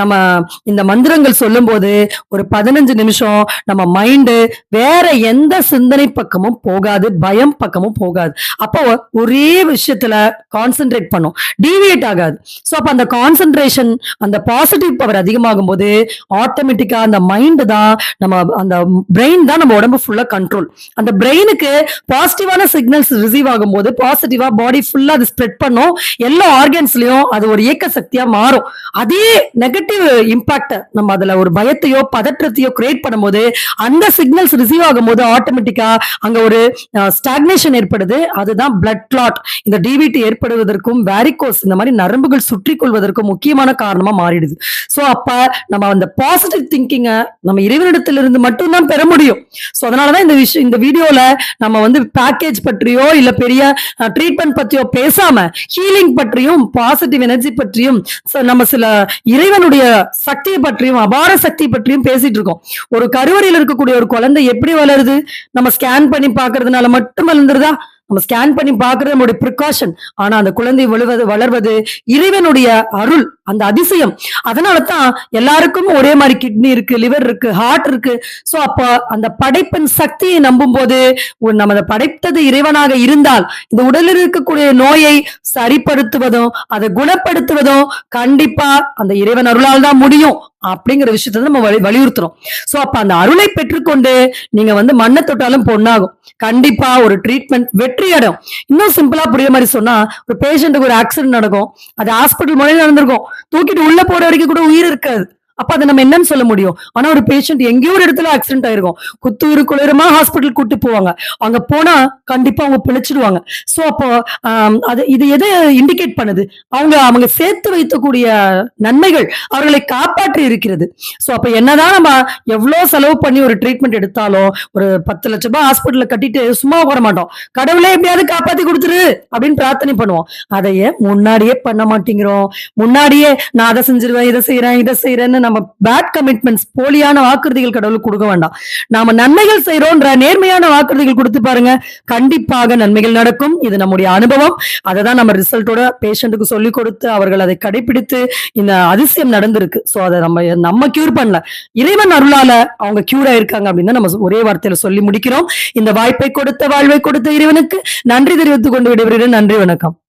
நம்ம இந்த மந்திரங்கள் சொல்லும்போது ஒரு பதினஞ்சு நிமிஷம் நம்ம மைண்டு வேற எந்த சிந்தனை பக்கமும் போகாது பயம் பக்கமும் போகாது. அப்போ ஒரே விஷயத்துல கான்சென்ட்ரேட் பண்ணும். டீவியேட் ஆகாது. ஸோ அப்போ அந்த கான்சென்ட்ரேஷன் அந்த பாசிட்டிவ் பவர் அதிகமாகும் போது ஆட்டோமேட்டிக்கா அந்த மைண்டு தான் நம்ம அந்த பிரெயின் தான் நம்ம உடம்பு ஃபுல்லா கண்ட்ரோல் அந்த பிரெயினுக்கு பாசிட்டிவான சிக்னல்ஸ் ரிசீவ் ஆகும்போது பாசிட்டிவா பாடி ஃபுல்லா அது ஸ்ப்ரெட் பண்ணும். எல்லா ஆர்கன்ஸ்லயும் அது ஒரு இயக்க சக்தியா மாறும். அதே நெகட்டிவ் நெகட்டிவ் இம்பாக்ட் நம்ம அதுல ஒரு பயத்தையோ பதற்றத்தையோ கிரியேட் பண்ணும்போது அந்த சிக்னல்ஸ் ரிசீவ் ஆகும் போது ஆட்டோமேட்டிக்கா அங்க ஒரு ஸ்டாக்னேஷன் ஏற்படுது. அதுதான் பிளட் கிளாட் இந்த டிவிடி ஏற்படுவதற்கும் வேரிகோஸ் இந்த மாதிரி நரம்புகள் சுற்றி கொள்வதற்கும் முக்கியமான காரணமா மாறிடுது. ஸோ அப்ப நம்ம அந்த பாசிட்டிவ் திங்கிங்கை நம்ம இறைவனிடத்திலிருந்து மட்டும்தான் பெற முடியும். சோ அதனாலதான் இந்த விஷயம் இந்த வீடியோல நம்ம வந்து பேக்கேஜ் பற்றியோ இல்ல பெரிய ட்ரீட்மெண்ட் பற்றியோ பேசாம ஹீலிங் பற்றியும் பாசிட்டிவ் எனர்ஜி பற்றியும் நம்ம சில இறைவனுடைய சக்தியை பற்றியும் அபார சக்தி பற்றியும் பேசிட்டு இருக்கோம். ஒரு கருவறையில் இருக்கக்கூடிய ஒரு குழந்தை எப்படி வளருது? நம்ம ஸ்கேன் பண்ணி பாக்குறதுனால மட்டும் வளர்ந்துருதா? நம்ம ஸ்கேன் பண்ணி பார்க்கறது நம்மளுடைய ப்ரிகாஷன் ஆனா அந்த குழந்தை வலுவது வளர்வது இறைவனுடைய அருள் அந்த அதிசயம். அதனால தான் எல்லாருக்கும் ஒரே மாதிரி கிட்னி இருக்கு லிவர் இருக்கு ஹார்ட் இருக்கு. ஸோ அப்போ அந்த படைப்பின் சக்தியை நம்பும் போது நம்ம அதை படைத்தது இறைவனாக இருந்தால் இந்த உடலில் இருக்கக்கூடிய நோயை சரிப்படுத்துவதும் அதை குணப்படுத்துவதும் கண்டிப்பா அந்த இறைவன் அருளால் தான் முடியும். அப்படிங்கிற விஷயத்த நம்ம வலி வலியுறுத்துறோம். சோ அப்ப அந்த அருளை பெற்றுக்கொண்டு நீங்க வந்து மண்ணை தொட்டாலும் பொண்ணாகும். கண்டிப்பா ஒரு ட்ரீட்மெண்ட் வெற்றி அடையும். இன்னும் சிம்பிளா புரிய மாதிரி சொன்னா ஒரு பேஷண்ட்டுக்கு ஒரு ஆக்சிடென்ட் நடக்கும். அது ஹாஸ்பிட்டல் முறையில் நடந்திருக்கும். தூக்கிட்டு உள்ள போற வரைக்கும் கூட உயிர் இருக்காது. அப்ப அதை நம்ம என்னன்னு சொல்ல முடியும்? ஆனா ஒரு பேஷண்ட் எங்கேயோ ஒரு இடத்துல ஆக்சிடென்ட் ஆயிருக்கும். குத்தூரு குளிரமா ஹாஸ்பிட்டல் கூட்டு போவாங்க. அங்க போனா கண்டிப்பா அவங்க பிழைச்சிடுவாங்க. சோ அப்போ அது இது எதை இண்டிகேட் பண்ணுது? அவங்க அவங்க சேர்த்து வைக்கக்கூடிய நன்மைகள் அவர்களை காப்பாற்றி இருக்கிறது. சோ அப்ப என்னதான் நம்ம எவ்வளவு செலவு பண்ணி ஒரு ட்ரீட்மெண்ட் எடுத்தாலும் ஒரு பத்து லட்ச ரூபாய் ஹாஸ்பிட்டல்ல கட்டிட்டு சும்மா உட்கார மாட்டோம். கடவுளே எப்படியாவது காப்பாத்தி கொடுத்துரு அப்படின்னு பிரார்த்தனை பண்ணுவோம். அதையே முன்னாடியே பண்ண மாட்டேங்கிறோம். முன்னாடியே நான் அதை செஞ்சிருவேன் இதை செய்யறேன் இதை செய்யறேன்னு நம்ம பேட் கமிட்மெண்ட்ஸ் போலியான வாக்குறுதிகள் கடவுளுக்கு கொடுக்க வேண்டாம். நாம நன்மைகள் செய்யறோன்ற நேர்மையான வாக்குறுதிகள் கொடுத்து பாருங்க. கண்டிப்பாக நன்மைகள் நடக்கும். இது நம்முடைய அனுபவம். அதை தான் நம்ம ரிசல்ட்டோட பேஷண்ட்டுக்கு சொல்லி கொடுத்து அவர்கள் அதை கடைபிடித்து இந்த அதிசயம் நடந்திருக்கு. சோ அதை நம்ம நம்ம கியூர் பண்ணல. இறைவன் அருளால அவங்க கியூர் ஆயிருக்காங்க அப்படின்னு நம்ம ஒரே வார்த்தையில சொல்லி முடிக்கிறோம். இந்த வாய்ப்பை கொடுத்த வாழ்வை கொடுத்த இறைவனுக்கு நன்றி தெரிவித்துக் கொண்டு விடைபெறுகிறேன். நன்றி வணக்கம்.